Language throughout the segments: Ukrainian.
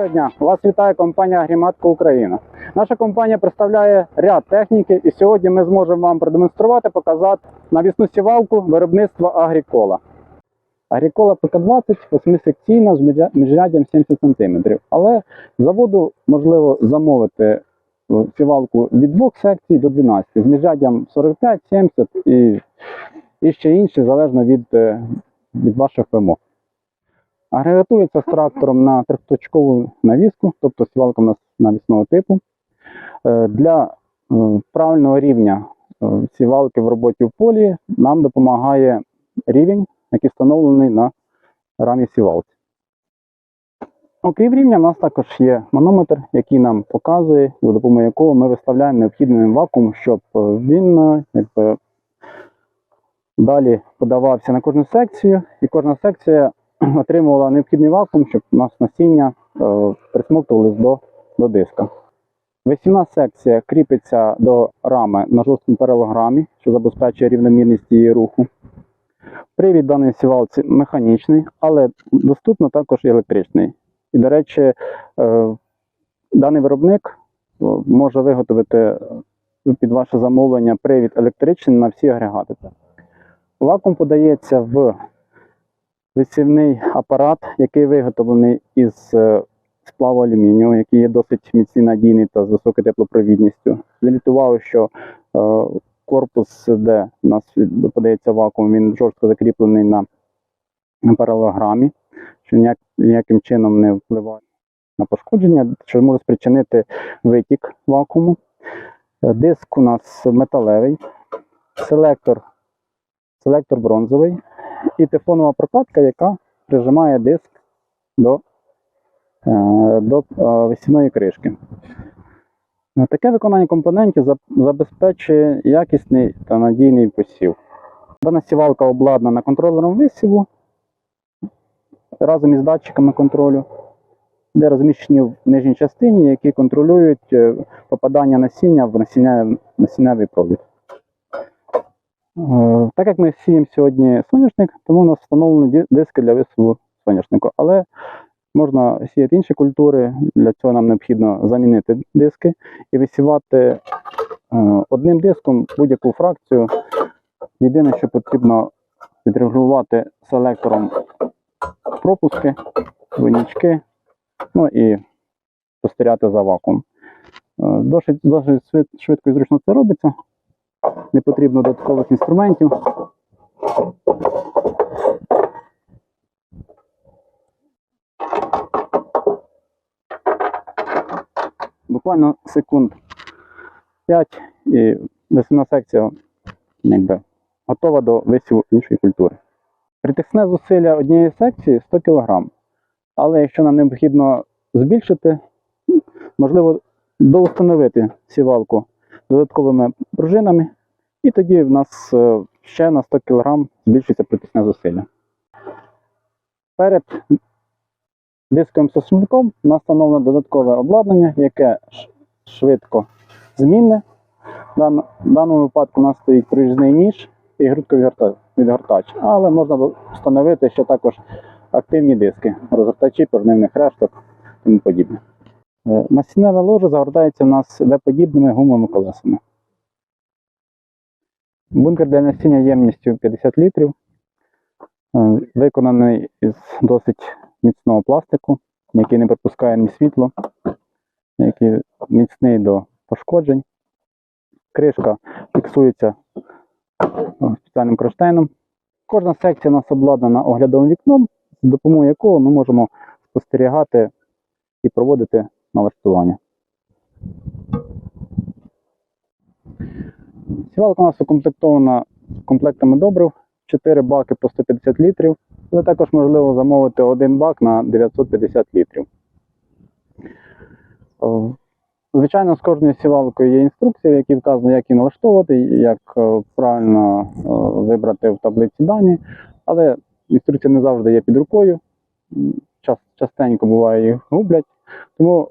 Доброго дня! Вас вітає компанія Агріматка Україна. Наша компанія представляє ряд техніки, і сьогодні ми зможемо вам продемонструвати, показати навісну сівалку виробництва Агрікола. Агрікола ПК-20 восьмисекційна з міжря- міжряддям 70 см. Але заводу можливо замовити е, сівалку від двох секцій до 12 з міжряддям 45, 70 і, і ще інші, залежно від, е, від ваших вимог. Агрегатується з трактором на трьохточкову навіску, тобто сівалка у нас навісного типу. Е, Для е, правильного рівня е, сівалки в роботі в полі нам допомагає рівень, який встановлений на рамі сівалки. Окрім рівня, у нас також є манометр, який нам показує, за допомогою якого ми виставляємо необхідний вакуум, щоб він якби, далі подавався на кожну секцію, і кожна секція отримувала необхідний вакуум, щоб у нас насіння е, присмоктувалось до, до диска. Весільна секція кріпиться до рами на жорсткому паралограмі, що забезпечує рівномірність її руху. Привід даної сівалці механічний, але доступно також і електричний. І, до речі, е, даний виробник е, може виготовити під ваше замовлення привід електричний на всі агрегати. Вакуум подається в висівний апарат, який виготовлений із е, сплаву алюмінію, який є досить міцний надійний та з високою теплопровідністю. Увагу, що е, корпус, де у нас подається вакуум, він жорстко закріплений на, на паралограмі, що ніяк, ніяким чином не впливає на пошкодження, що може спричинити витік вакууму. Е, Диск у нас металевий, селектор, селектор бронзовий і тефлонова прокладка, яка прижимає диск до, е, до е, весільної кришки. Е, Таке виконання компонентів забезпечує якісний та надійний посів. Дана сівалка обладнана контролером висіву разом із датчиками контролю, де розміщені в нижній частині, які контролюють попадання насіння в насіння- насінневий провід. Е, Так як ми сіємо сьогодні соняшник, тому у нас встановлені диски для висіву соняшнику. Але можна сіяти інші культури, для цього нам необхідно замінити диски і висівати е, одним диском будь-яку фракцію. Єдине, що потрібно відрегулювати селектором пропуски, винічки, ну і спостерігати за вакуум. Е, Досить, досить швидко і зручно це робиться. Не потрібно додаткових інструментів. Буквально секунд 5 і весна секція якби, готова до висіву іншої культури. Притисне зусилля однієї секції 100 кг. Але якщо нам необхідно збільшити, можливо, доустановити сівалку додатковими пружинами, і тоді в нас е, ще на 100 кг збільшується притисне зусилля. Перед дисковим сосунком у додаткове обладнання, яке швидко змінне. В даному випадку у нас стоїть прижний ніж і грудковий відгортач, але можна встановити ще також активні диски, розгортачі, порнивних решток і тому подібне. Е, Насінневе ложе загортається у нас V-подібними гумовими колесами. Бункер для насіння ємністю 50 літрів, е, виконаний із досить міцного пластику, який не пропускає ні світло, який міцний до пошкоджень. Кришка фіксується е, спеціальним кронштейном. Кожна секція у нас обладнана оглядовим вікном, з допомогою якого ми можемо спостерігати і проводити налаштування. Сівалка у нас укомплектована комплектами добрив, 4 баки по 150 літрів, але також можливо замовити один бак на 950 літрів. Е, Звичайно, з кожною сівалкою є інструкція, в якій вказано, як її налаштовувати, як е, правильно е, вибрати в таблиці дані, але інструкція не завжди є під рукою. Частенько буває їх гублять. Тому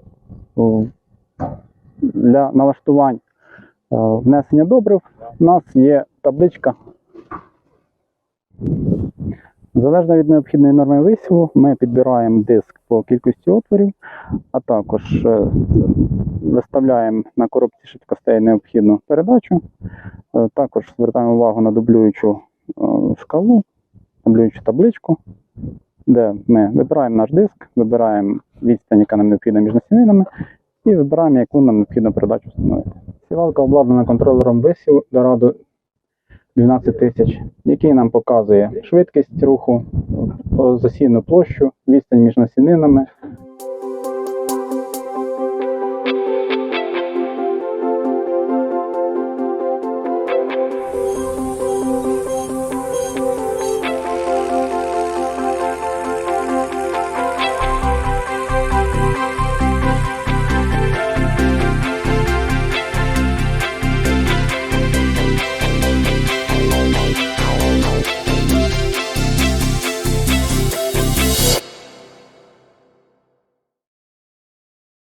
для налаштувань внесення добрив у нас є табличка, Залежно від необхідної норми висіву, ми підбираємо диск по кількості отворів, а також е, виставляємо на коробці швидкостей необхідну передачу. Е, Також звертаємо увагу на дублюючу е, шкалу, дублюючу табличку, де ми вибираємо наш диск, вибираємо відстань, яка нам необхідна між насінинами, і вибираємо, яку нам необхідно передачу встановити. Сівалка обладнана контролером висів до раду 12 тисяч, який нам показує швидкість руху, засійну площу, відстань між насінинами,